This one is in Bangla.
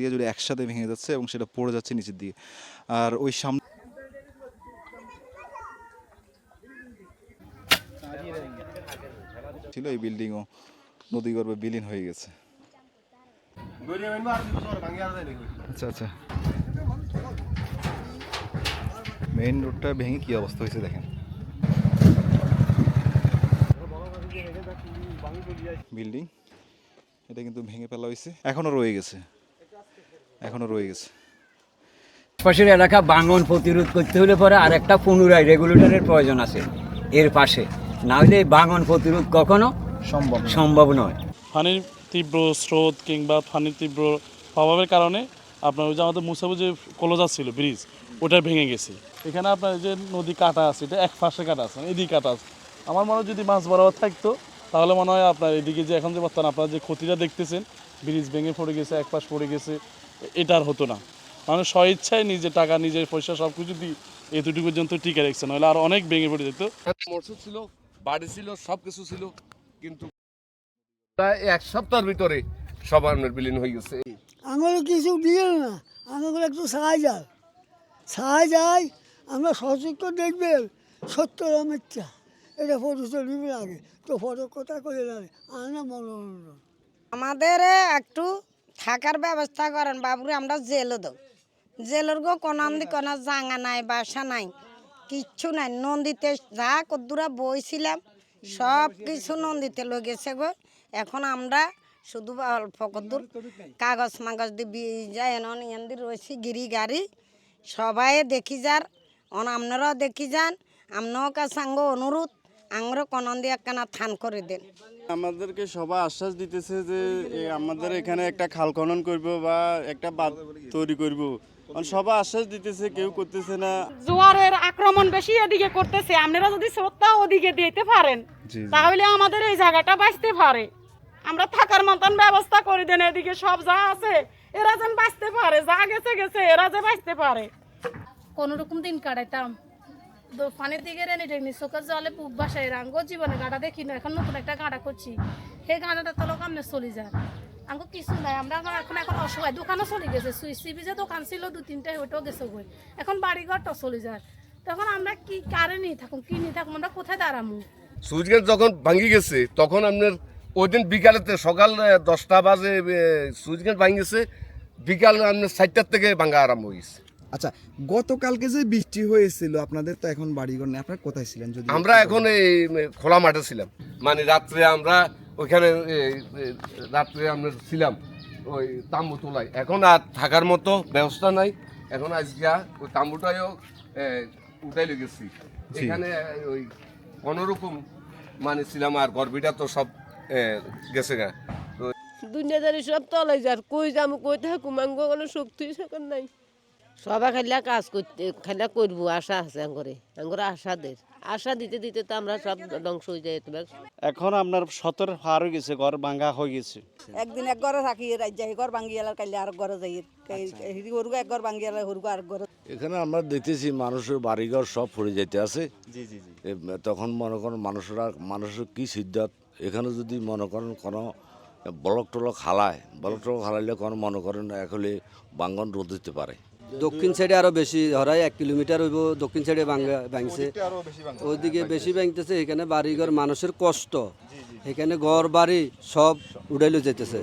দিয়ে জুড়ে একসাথে ভেঙে যাচ্ছে এবং সেটা পড়ে যাচ্ছে নিচের দিকে। আর ওই সামনে ছিল এই বিল্ডিংও নদী গর্ভে বিলীন হয়ে গেছে। আচ্ছা আচ্ছা। মেইন রোডটা ভেঙে কি অবস্থা হয়েছে দেখেন। বিল্ডিং এটা কিন্তু ভেঙে ফেলা হয়েছে। এখনও রয়ে গেছে। এখনও রয়ে গেছে। পাশের এলাকা ভাঙন প্রতিরোধ করতে হলে পরে আর একটা পুনরায় রেগুলেটরের প্রয়োজন আছে এর পাশে। না হলে ভাঙন প্রতিরোধ কখনো সম্ভব সম্ভব নয়। পানির তীব্র স্রোত কিংবা পানির তীব্র প্রভাবের কারণে আপনার ওই যে আমাদের মুসাবু যে কলোজা ছিল ব্রিজ ওটা ভেঙে গেছে। এখানে আপনার যে নদী কাটা আছে এটা এক পাশে কাটা আছে এদিকে কাটা আছে। আমার মনে হয় যদি মাছ বরাবর থাকতো তাহলে মনে হয় আপনার এদিকে যে এখন যে বর্তমান আপনারা যে ক্ষতিটা দেখতেছেন ব্রিজ ভেঙে পড়ে গেছে এক পাশ পড়ে গেছে এটা আর হতো না। মানুষ স্বইচ্ছায় নিজের টাকা নিজের পয়সা সব কিছু দিয়ে এতটুকু পর্যন্ত টিকে রেখেছে নাহলে আর অনেক ভেঙে পড়ে যেত। মৎস্য ছিল বাড়ি ছিল সব কিছু ছিল কিন্তু প্রায় এক সপ্তাহের ভিতরে সব আপনার বিলীন হয়ে গেছে। আমার কিছু দিয়ে না আমাকে একটু সাহায্য সাহায্য আমরা সচেত দেখবেন সত্তর মিথ্যা এটা ফটো চলবে আগে তো ফটো কথা করে আনা মনোরঞ্জন আমাদের একটু থাকার ব্যবস্থা করেন, বাবুরে, আমরা জেলও দেব। জেলের গো কোনো আমদি কোনো জাঙা নাই, বাসা নাই, কিচ্ছু নাই। নদীতে যা কদ্দুরা বইছিলাম, সব কিছু নদীতে লগেছে গো। এখন আমরা শুধু অল্প কদ্দুর কাগজ মাগজ দিয়ে যায় এন ইয়ান্দি রয়েছি গিরি গাড়ি সবাই দেখি যার, অন আপনারাও দেখি যান। আপনার কাছে আঙ্গ অনুরোধ আঙ্গরও কোন দিয়ে একখানা থান করে দেন। আমাদেরকে সবাই আশ্বাস দিতেছে যে আমাদের এখানে একটা খাল খনন করব বা একটা বাঁধ তৈরি করব। সবাই আশ্বাস দিতেছে কেউ করতেছে না। জোয়ারের আক্রমণ বেশি এদিকে করতেছে আপনারা যদি শ্রদ্ধা ওদিকে দিতে পারেন তাহলে আমাদের এই জায়গাটা বাঁচতে পারে। আমরা থাকার মতন ব্যবস্থা করে দেন এদিকে সব যা আছে এরা যেন বাঁচতে পারে যা গেছে গেছে এরা যে বাঁচতে পারে। কোনো রকম দিন কাটাইতাম। তো পানির দিকে রেনি টেকনি চোখের জলে বুক বাসায় রাঙ্গ জীবনে গাড়া দেখি না, এখন নতুন একটা গাড়া করছি। সেই গাড়াটা তো লোক আমনে চলে যায়? আঙ্গো কিছু নাই, আমরা আমার এখন এখন অসহায়, দোকানও চলে গেছে। সুইচ টিভি যে দোকান ছিল, দু তিনটা ওইটাও গেছে গই এখন বাড়ি ঘরটাও চলে যায়। তখন আমরা কি কারে নিয়ে থাকুন কি নিয়ে থাকুন আমরা কোথায় দাঁড়ামু? সুইচগেট যখন ভাঙি গেছে, তখন আপনার ওই দিন বিকালেতে, সকাল দশটা বাজে সুইচগেট ভাঙি গেছে, বিকাল আপনার চারটার থেকে ভাঙা আরম্ভ হয়েছে আচ্ছা গতকালকে যে বৃষ্টি হয়েছিল আপনাদের তো এখন বাড়িঘর নেই। আপনারা কোথায় ছিলেন যদি আমরা এখন এই খোলা মাঠে ছিলাম। মানে রাত্রে আমরা ওইখানে রাত্রে আমরা ছিলাম ওই তাম্বু তোলায় এখন আর থাকার মতো ব্যবস্থা নাই। এখন আজকে ওই তাম্বুটাও উঠাই লেগেছি এখানে ওই কোনোরকম মানে ছিলাম আর গর্বিটা তো সব গেছে গা। তো দুনিয়াদারি সব তলে যার কই যাম কই থাকুম? আঙ্গো কোনো শক্তি সেখান নাই। সবাই খাইলা কাজ করতে খাইলা করব আশা আছে আঙ্গরে আঙ্গরে আশা দের আশা দিতে দিতে তো আমরা সব ধ্বংস হয়ে যাই এখন আপনার সতেরো পার হয়ে গেছে ঘর ভাঙা হয়ে গেছে। একদিন এক ঘরে থাকি রাজ্যে ঘর ভাঙ্গি এলার কাইলে আর ঘরে যাই। হেরি হরুগা এক ঘর ভাঙ্গি এলার হরুগা আর ঘরে। এখানে আমরা দেখতেছি মানুষের বাড়িঘর সব পড়ে যেতে আছে। জি জি জি। তখন মনে করেন মানুষরা মানুষের কি সিদ্ধান্ত এখানে যদি মনে করেন কোনো ব্লক টলক হালায় ব্লক টলক হারাইলে কোনো মনে করেন এখন বাঙ্গন রোদ দিতে পারে। দক্ষিণ সাইডে আরও বেশি ধরায় এক কিলোমিটার হইব দক্ষিণ সাইডে ভাঙছে। ভাঙছে। ওইদিকে বেশি ভাঙতেছে এখানে বাড়িঘর মানুষের কষ্ট। এখানে ঘর বাড়ি সব উড়াইলে যেতেছে